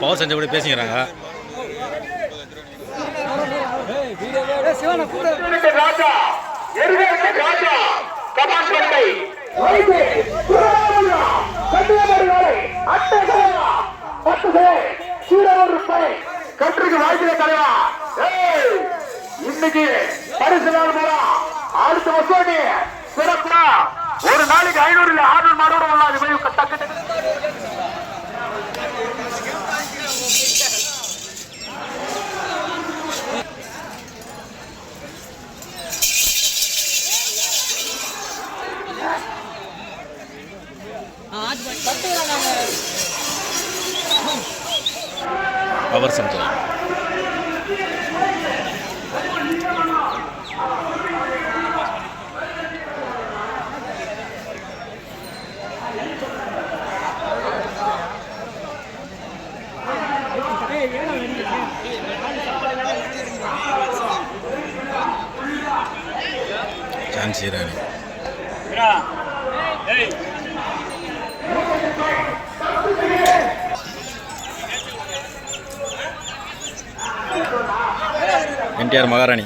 Power செஞ்ச கூட பேசிக்கிறாங்க. ராஜா ராஜா கமான் பண்ணை கட்டுக்கு வாய்ப்பு தலைவா. இன்னைக்கு பரிசு நாள் அடுத்த வருஷம் சிறப்பா ஒரு நாளைக்கு ஐநூறு இல்ல ஆறுநூறு மாடோட வரலாம் அது போய் டக்கு டக்கு. பவர் செஞ்சர் செட்டியார் மகாராணி.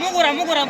மூகுரா மூகுரா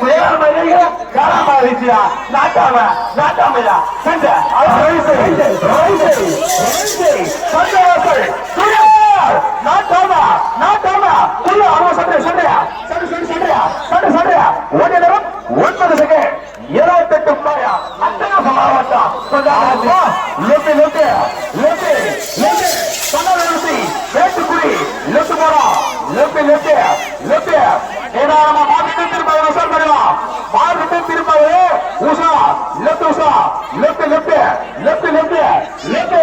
சேரமையா காலமாரிச்சியா நாட்டாம நாட்டாமையா? கண்ட சந்தவாசல் நாட்டாமா நாட்டாமா. சொல்லு அவன் சண்டை சண்டையா? சண்டை சண்டை சண்டையா? சண்டை left left left left left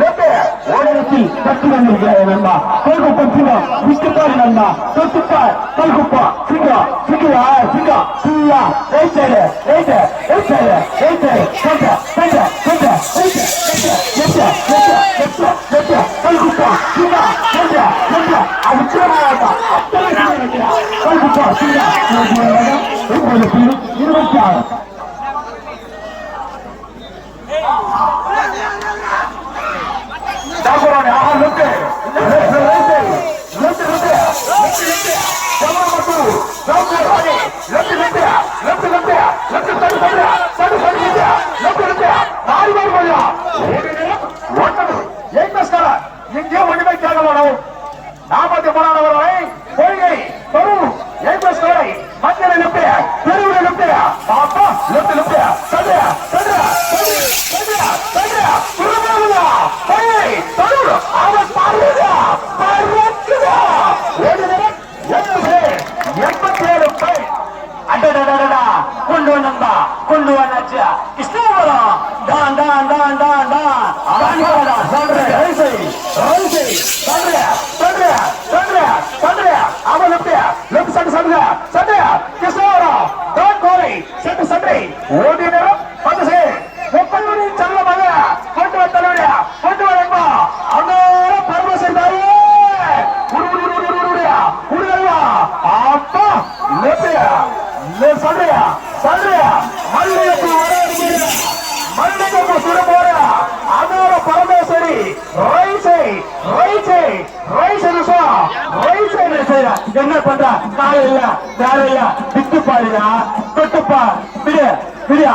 left ಓಡರಿಸಿ ತಕ್ಕಿ ಬಂದಿದ್ದಾರೆ ನಮ್ಮ ಕೈಗೊಪ್ಪ ಸಿಂಗ ವಿಷ್ಣುಪಾಲ್ ನನ್ನ ಸೊತ್ತುಪಾಲ್ ಕೈಗೊಪ್ಪ ಸಿಂಗ ಸಿಂಗ ಸಿಂಗ ಸಿಂಗ ರೈತರೆ ರೈತ ರೈತರೆ ರೈತರೆ ಸಂಜ ಸಂಜ ಸಂಜ ರೈತ ರೈತ ರೈತ ರೈತ ರೈತ ಕೈಗೊಪ್ಪ ಸಿಂಗ ಸಂಜ ಸಂಜ ಅವಿಕ್ರಮ ಕೈಗೊಪ್ಪ ಸಿಂಗ வேலையா வேலையா திட்டுப்பாடியா தொட்டுப்பா. விடு விடியா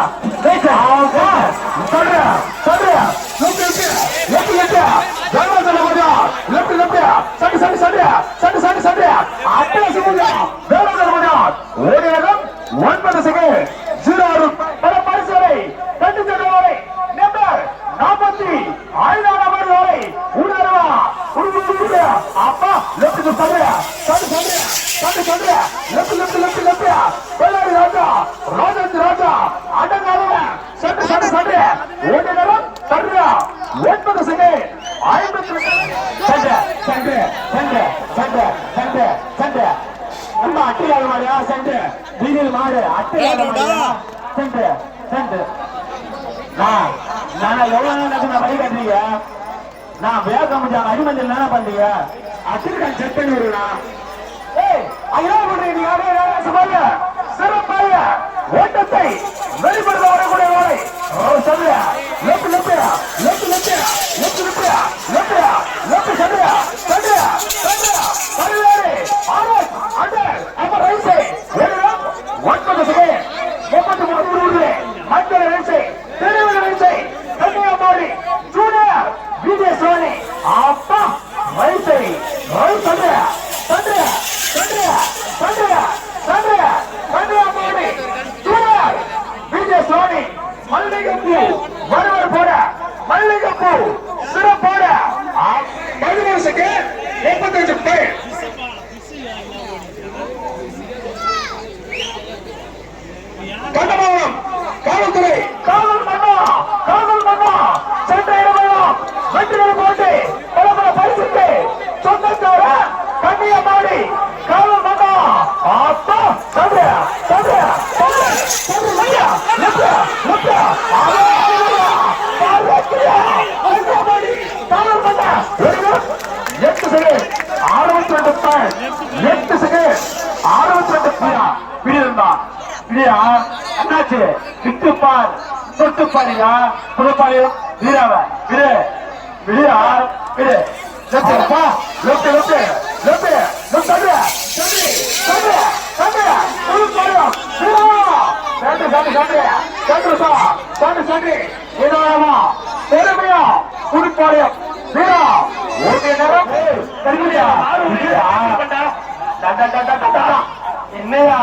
பள்ளியா அதிர்கான் செத்தனூருனா லெப்ட்ப்பா லெப்ட் லெப்ட் லெப்ட் லெப்ட் சட்ரா சட்ரா சட்ரா புல் பாரோ சட்ரா சட்ரா சட்ரா சட்ரா சட்ரா சட்ரா ஏதாரமா பெருமையா புல் பாரோ வீரா ஓடி நேரம் தெரியலையா டடா டடா டடா என்னையா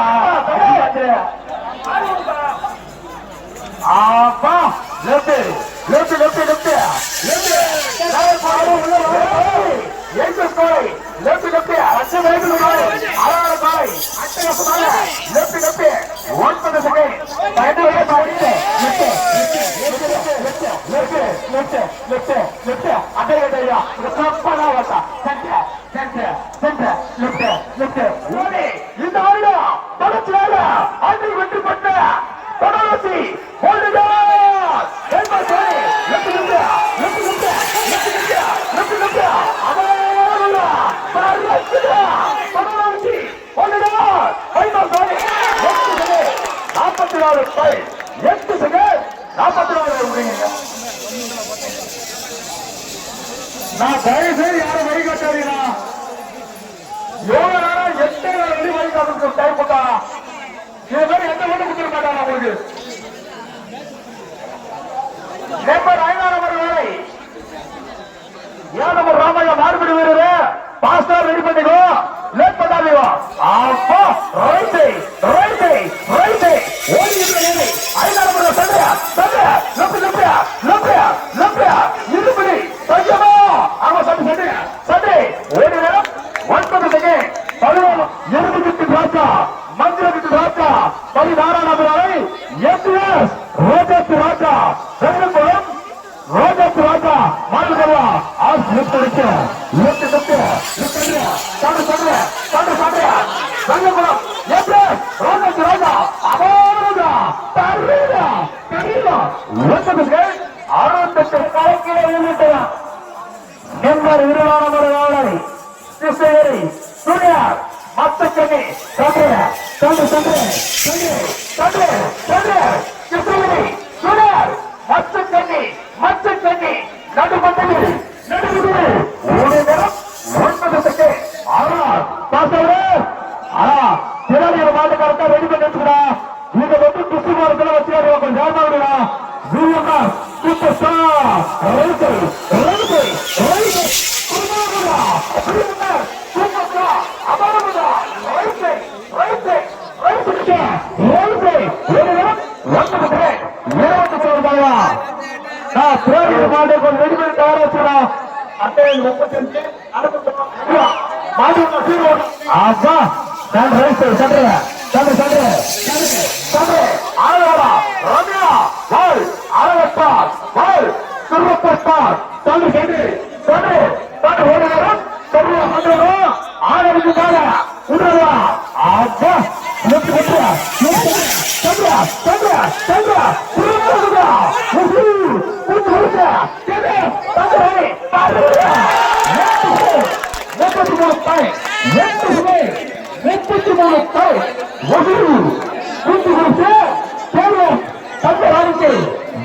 ஆப்பா லெப்ட் லெப்ட் லெப்ட் லெப்ட் எங்கு கோலை லெப்ட் லெப்ட் அச்சு வைப்பு கோலை அறாறு கோலை அச்சு லெப்ட் கோலை லெப்ட் லெப்ட் ஒன்பது செகண்ட் பன்னெண்டு வரை பதினெட்டு லெப்ட் லெப்ட் லெப்ட் லெப்ட் அதே கதையா தப்பனா வந்தா centre centre centre left left ஓடி இந்த வருடம் தொடர்ச்சியாக ஆண்டில் வெற்றி பெற்ற தொடர்ச்சி பதினாறாம் நாளை எஸ். ரோஜத்து ராஜா ரெண்டுபுறம் ரோஜத்து ராஜா மாறுபடுவா ஆஸ் லிப்ட் அடிக்க லிப்ட் லிப்ட் லிப்ட் அடிக்க சாப்பிட சாப்பிட சாப்பிட சாப்பிட ரெண்டுபுறம் அப்பா நான் ரைஸ் சட்டரா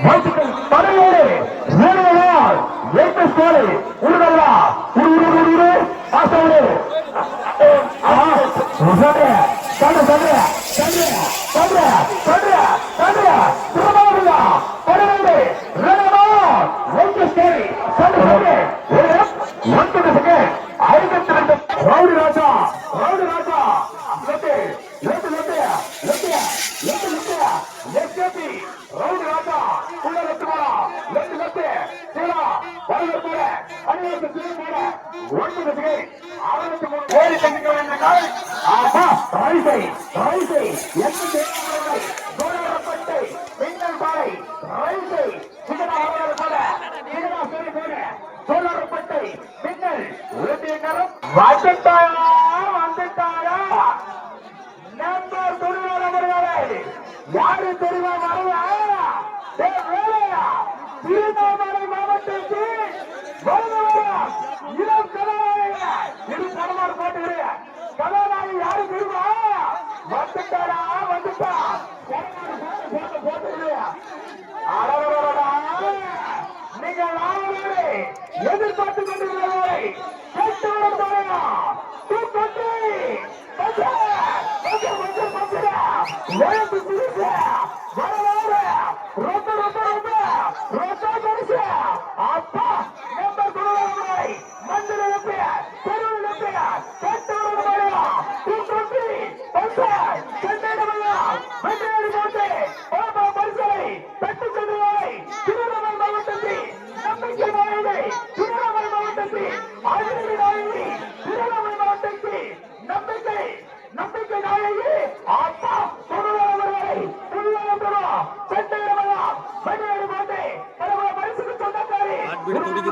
வாழ்த்துக்கள் தலையோடு ஏழுவதால் லேட்டஸ்ட் கோலை உருடல்லா உரு உரு உரு உரு. ஆசோடு வந்துட்டாரா வந்துட்டாரா நம்பர் துருவர் அவர்களே யாரு தெரியுமா வரல திருவண்ணாமலை மாவட்டத்திற்கு இளம் கதாநாயகர் இரு கணவர் போட்டுகிறேன் கதாநாயகி யாரு தெரியுமா வந்துட்டாரா?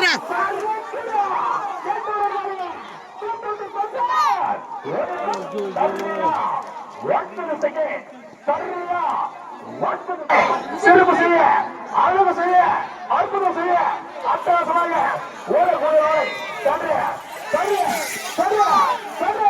போதுரா சிறப்பு செய்ய அழகு செய்ய அற்புதம் செய்ய அட்டகாசமாக ஓட கூட ஓட சரியா சரியா சரியா சரியா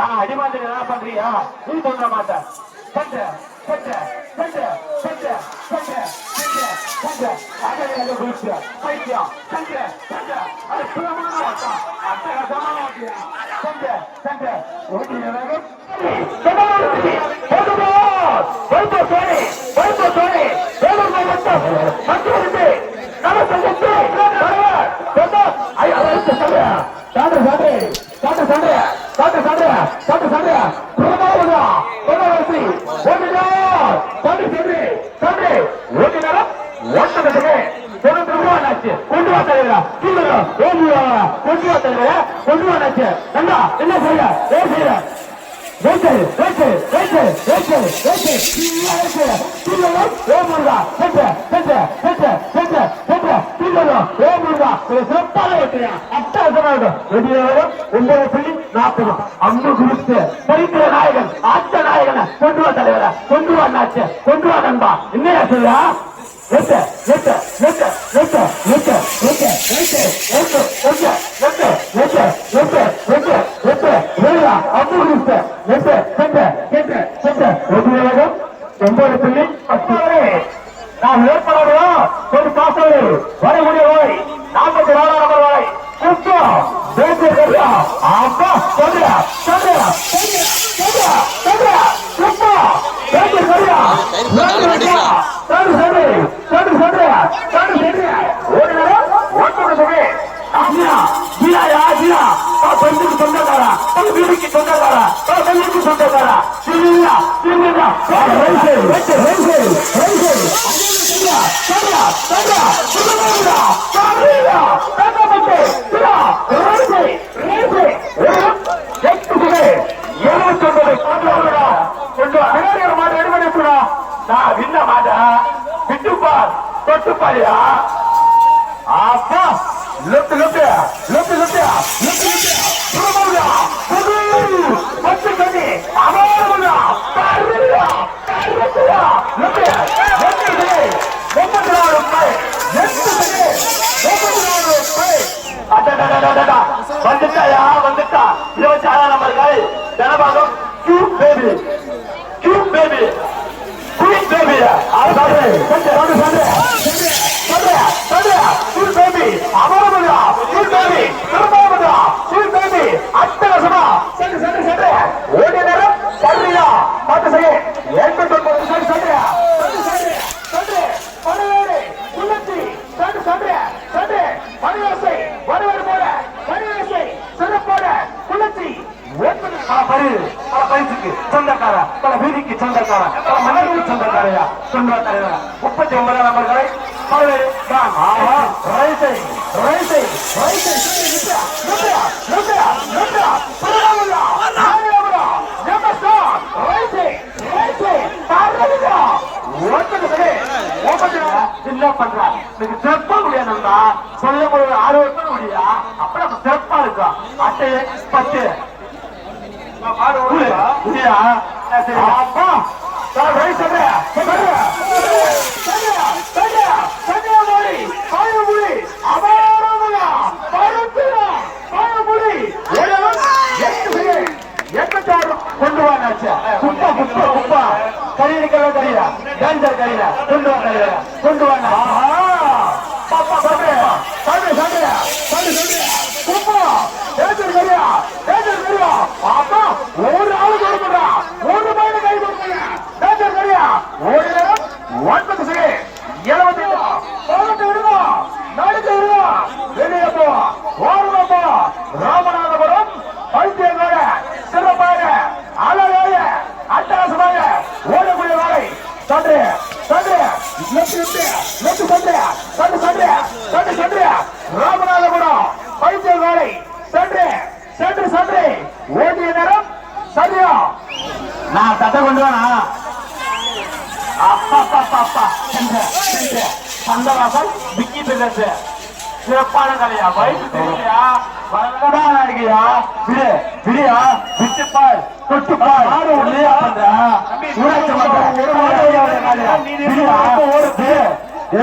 நான் அடிமாதிரி என்ன பண்றியா? நீ சொல்ல மாட்டேன் பண்ற பண்ற பண்ற பண்ற பண்ற பண்ற பண்ற அதை எனக்கு குளிச்ச பைத்தியம் பண்ற பண்ற அது சுலமான வாக்கம் அத்தனை சமான வாக்கியம் பண்ற பண்ற ஒரு সমস্ত கொட்டுப்பாடியா? அப்பா left left left left left left புறமுடியா புது பத்து கண்ணி அமரமுடியா தருவியா தருவியா லெப்ட் லெப்ட் கண்ணி முப்பத்தி நாலு ரூபாய் எட்டு கண்ணி முப்பத்தி நாலு ரூபாய் வந்துட்டாயா வந்துட்டா. இருபத்தி ஆறாம் நம்பர்கள் தனபாகம் கியூ பேபி சாப்பிடு சாப்பிடு சாப்பிடு சாப்பிடு మన పైకి சொந்தக்கார பல வீதிக்கு சொந்தக்கார பல மன்னருக்கு முடியா நண்பா? சொல்ல முடியாது ஆரோக்கியம் முடியா இருக்கா? அட்டையே பத்து. கொண்டு வாங்க குப்பா குப்பா குப்பா கரையில கரையா டேஞ்சர் கரையா கொண்டு வாங்க கொண்டு வாங்க கலையா வயசு தெரியலையா? வரதான் இருக்கியா விடு விடியா விட்டுப்பால் தொட்டுப்பால் ஆடு உள்ளே பண்ற ஊராட்சி மன்றம் ஓடுது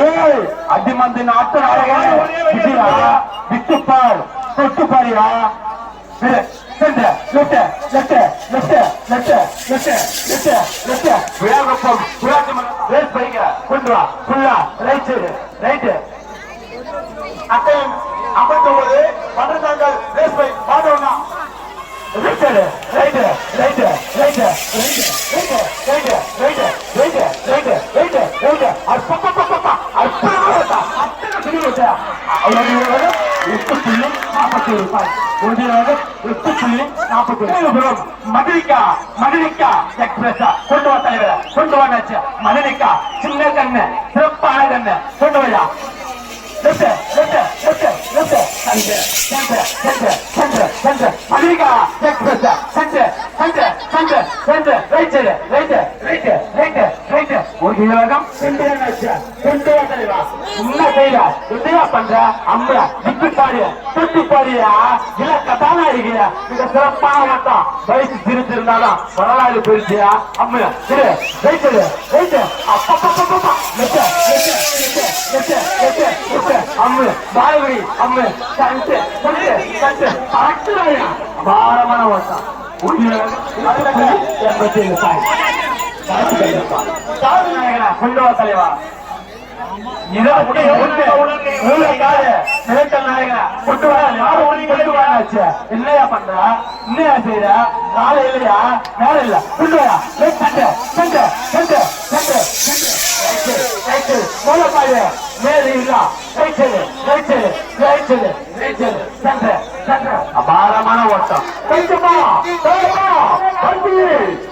ஏய் அடிமந்தி நாட்டு நாடகம் விடியா விட்டுப்பால் தொட்டுப்பாரியா விடு சென்ற. Left left left left left left left விழாக்கப்புறம் ஊராட்சி மன்றம் ரேஸ் பைக்க கொண்டு வா. ஃபுல்லா ரைட் சைடு ரைட்டு. அட்டையம் ஐம்பத்தொன்பது பன்னெண்டாங்கள் ரேஸ் பை பாடோம்னா right side right right right right right right right right right right அற்பப்பப்பப்பா அத்தனை எட்டு புள்ளி நாற்பத்தி ஒரு ரூபாய் எட்டு புள்ளி நாற்பத்தி ஒரு மதுரிக்கா மதுரிக்கா எக்ஸ்பிரஸா கொண்டு வா தலைவர கொண்டு வா மதுரிக்கா சின்ன கண்ணு சிறப்பான கண்ணு கொண்டு வாயா America centre centre centre centre right right right right right ஒரு உலகம் சென்டர் சென்டர் தலைவா என்ன செய்யற என்னையா பண்ற அம்மா திக்கு பாரு தொட்டு பாருயா இல்ல கதானா இருக்கிற மிக சிறப்பான வட்டம் வயசு திருத்தி இருந்தாலும் வரலாறு போயிருச்சியா அம்மா அம்மு பாலபுரி அம்மு தட்டு தட்டு தட்டு அட்டுமையா பாரமான ஓட்டம் எண்பத்தி ஏழு பாய் நாயகனா கொண்டு தலைவா? இருபத்தி ஒன்று மூணு காலு திரைக்கல் நாயகனா கொண்டு வர யாரு கொண்டு வராச்சு? இல்லையா பண்ற? இல்லையா? இல்ல. கொண்டு வரா சென்று சென்று. மொழப்பாடு மேலே இல்லா ரைச்சல் ரைச்சல் ரைச்சல் ரைச்சல் சண்டை சண்டை அபாரமான ஓட்டம் கொஞ்சமா தோழமா பண்பி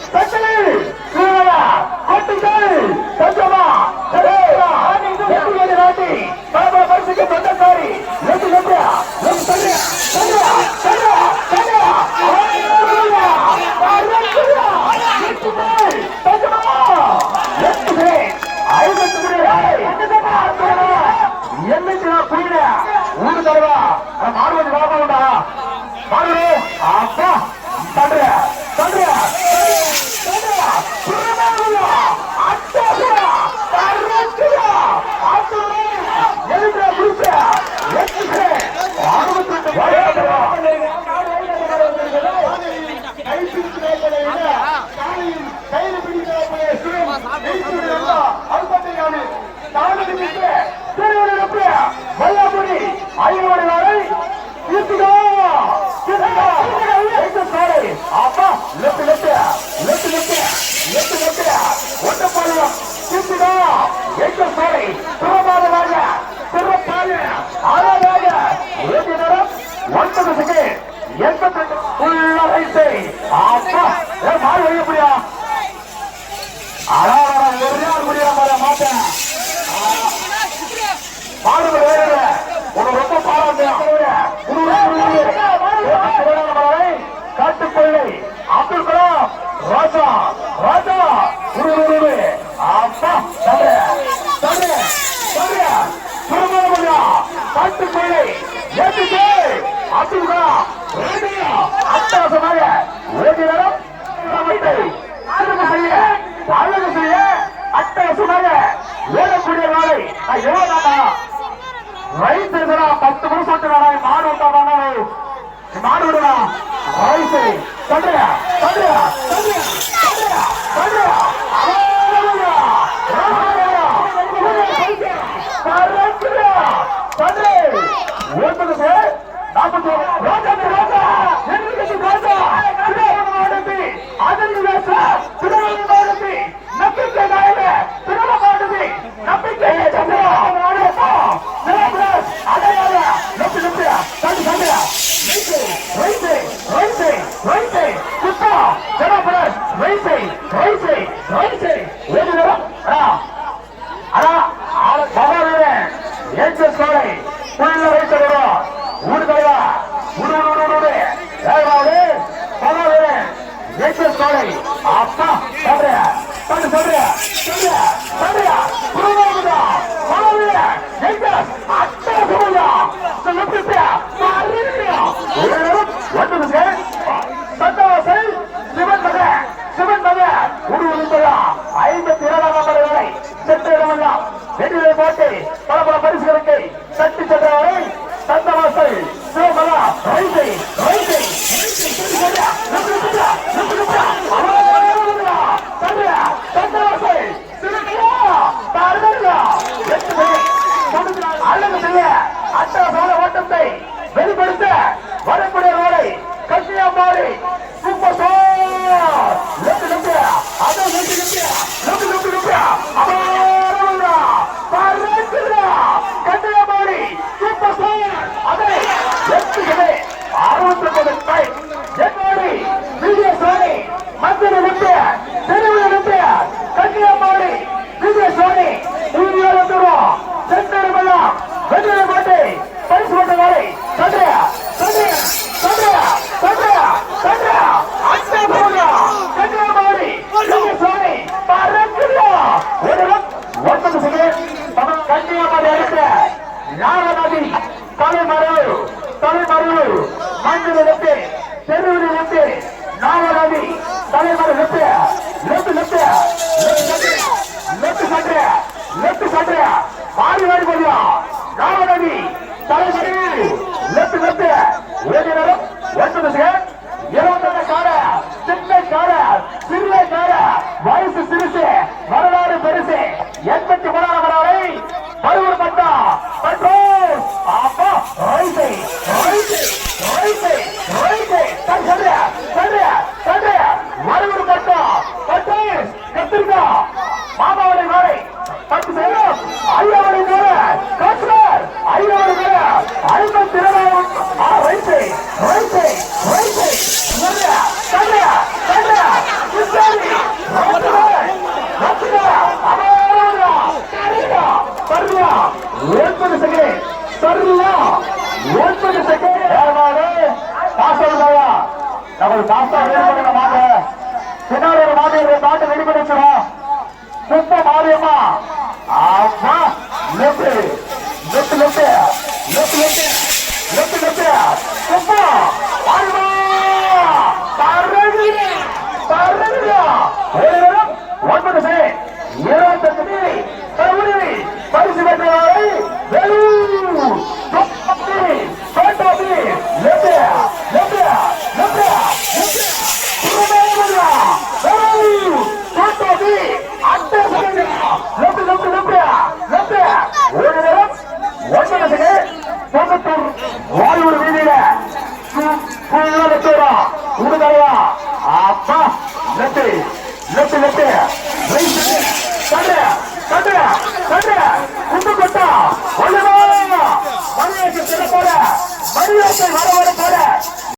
சட்டலி சூழலா கொட்டுங்கள் கொஞ்சமா நாட்டி பாபா பரிசுக்கு பந்தக்காரி லெட்டு லெட்டு லெட்டு தண்ணியா தண்ணியா தண்ணியா தண்ணியா என்னைக்கு புரியல ஊரு தலைவா மாடுவது வழக்கம் உண்டா? மாடுவது அப்பா தண்டுற